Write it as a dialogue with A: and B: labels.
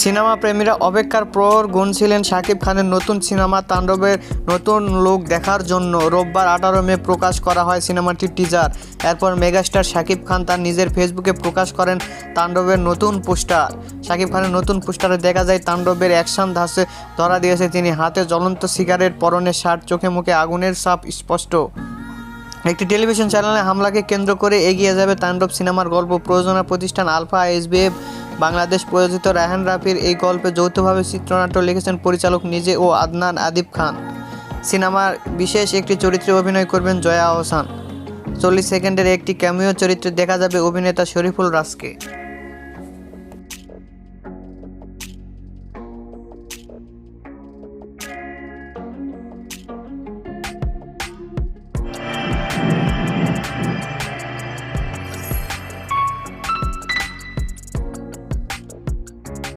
A: Cinema প্রেমীরা অপেক্ষার প্রহর গুনছিলেন শাকিব খানের নতুন সিনেমা তাণ্ডবের নতুন লোক দেখার জন্য। রোববার আঠারো মে প্রকাশ করা হয় সিনেমাটির টিজার এরপর মেগাস্টার শাকিব খান তার নিজের ফেসবুকে প্রকাশ করেন তাণ্ডবের নতুন পোস্টার শাকিব খানের নতুন পোস্টারে দেখা যায়, তাণ্ডবের অ্যাকশন ধাসে ধরা দিয়েছে তিনি। হাতে জ্বলন্ত সিগারেট পরনে শার্ট চোখে মুখে আগুনের সাপ স্পষ্ট। একটি টেলিভিশন চ্যানেলে হামলাকে কেন্দ্র করে এগিয়ে যাবে তাণ্ডব সিনেমার গল্প। প্রযোজনা প্রতিষ্ঠান আলফা এসবিএফ বাংলাদেশ প্রযোজিত রায়হান রাফির এই গল্পে যৌথভাবে চিত্রনাট্য লিখেছেন পরিচালক নিজে ও আদনান আদিব খান। সিনেমার বিশেষ একটি চরিত্রে অভিনয় করবেন জয়া আহসান। চল্লিশ সেকেন্ডের একটি ক্যামিও চরিত্রে দেখা যাবে অভিনেতা শরীফুল রাজকে।